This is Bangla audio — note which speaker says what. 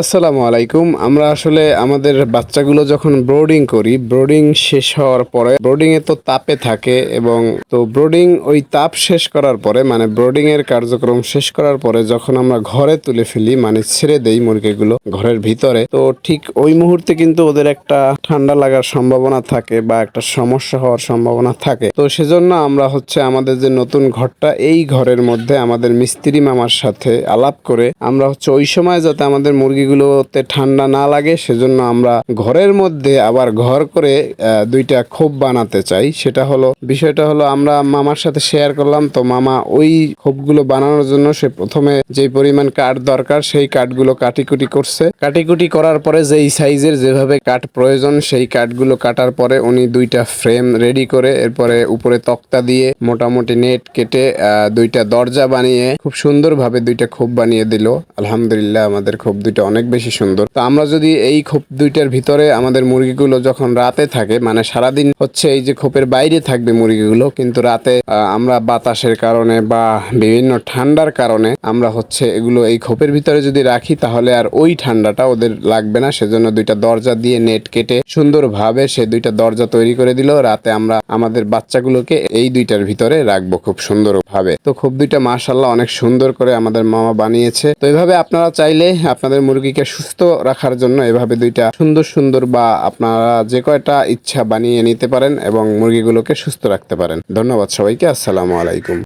Speaker 1: আসসালামু আলাইকুম। আমরা আসলে আমাদের বাচ্চাগুলো যখন ব্রোডিং করি, ব্রোডিং শেষ হওয়ার পরে ব্রোডিং এ তো তাপে থাকে এবং তো ব্রোডিং ওই তাপ শেষ করার পরে মানে ব্রোডিং এর কার্যক্রম শেষ করার পরে যখন আমরা ঘরে তুলে ফেলি মানে ছেড়ে দেই মুরগিগুলো ঘরের ভিতরে, তো ঠিক ওই মুহূর্তে কিন্তু ওদের একটা ঠান্ডা লাগার সম্ভাবনা থাকে বা একটা সমস্যা হওয়ার সম্ভাবনা থাকে। তো সেজন্য আমরা হচ্ছে আমাদের যে নতুন ঘরটা, এই ঘরের মধ্যে আমাদের মিস্ত্রি মামার সাথে আলাপ করে আমরা হচ্ছে ওই সময় যাতে আমাদের মুরগিগুলোতে ঠান্ডা না লাগে, সেজন্য আমরা ঘরের মধ্যে আবার ঘর করে দুইটা খোপ বানাতে চাই। সেটা হলো, বিষয়টা হলো আমরা মামার সাথে শেয়ার করলাম, তো মামা ওই খোপগুলো বানানোর জন্য সে প্রথমে যে পরিমাণ কাঠ দরকার, সেই কাঠগুলো কাটিকুটি করছে। কাটিকুটি করার পরে যেই সাইজের যেভাবে কাঠ প্রয়োজন, সেই কাঠগুলো কাটার পরে উনি দুইটা ফ্রেম রেডি করে, এরপরে উপরে তক্তা দিয়ে মোটামুটি নেট কেটে দুইটা দরজা বানিয়ে খুব সুন্দরভাবে দুইটা খোপ বানিয়ে দিল। আলহামদুলিল্লাহ, আমাদের খোপ দুইটা অনেক বেশি সুন্দর। তো আমরা যদি এই খোপ দুইটার ভিতরে আমাদের মুরগিগুলো যখন রাতে থাকে মানে সারাদিন হচ্ছে এই যে খোপের বাইরে থাকবে মুরগিগুলো, কিন্তু রাতে আমরা বাতাসের কারণে বা বিভিন্ন ঠান্ডার কারণে আমরা হচ্ছে এগুলো এই খোপের ভিতরে যদি রাখি, তাহলে আর ওই ঠান্ডাটা ওদের লাগবে না। সেজন্য দুইটা দরজা দিয়ে নেট কেটে সুন্দরভাবে সে দুইটা দরজা তৈরি করে দিল। রাতে আমরা আমাদের বাচ্চাগুলোকে এই দুইটার ভিতরে রাখব খুব সুন্দরভাবে। তো খুব দুইটা মাশাল্লাহ অনেক সুন্দর করে আমাদের মামা বানিয়েছে। তো এইভাবে আপনারা চাইলে আপনাদের মুরগিকে সুস্থ রাখার জন্য এভাবে দুইটা সুন্দর সুন্দর বা আপনারা যে কয়টা ইচ্ছা বানিয়ে নিতে পারেন এবং মুরগিগুলোকে সুস্থ রাখতে পারেন। ধন্যবাদ সবাইকে, আসসালামু আলাইকুম।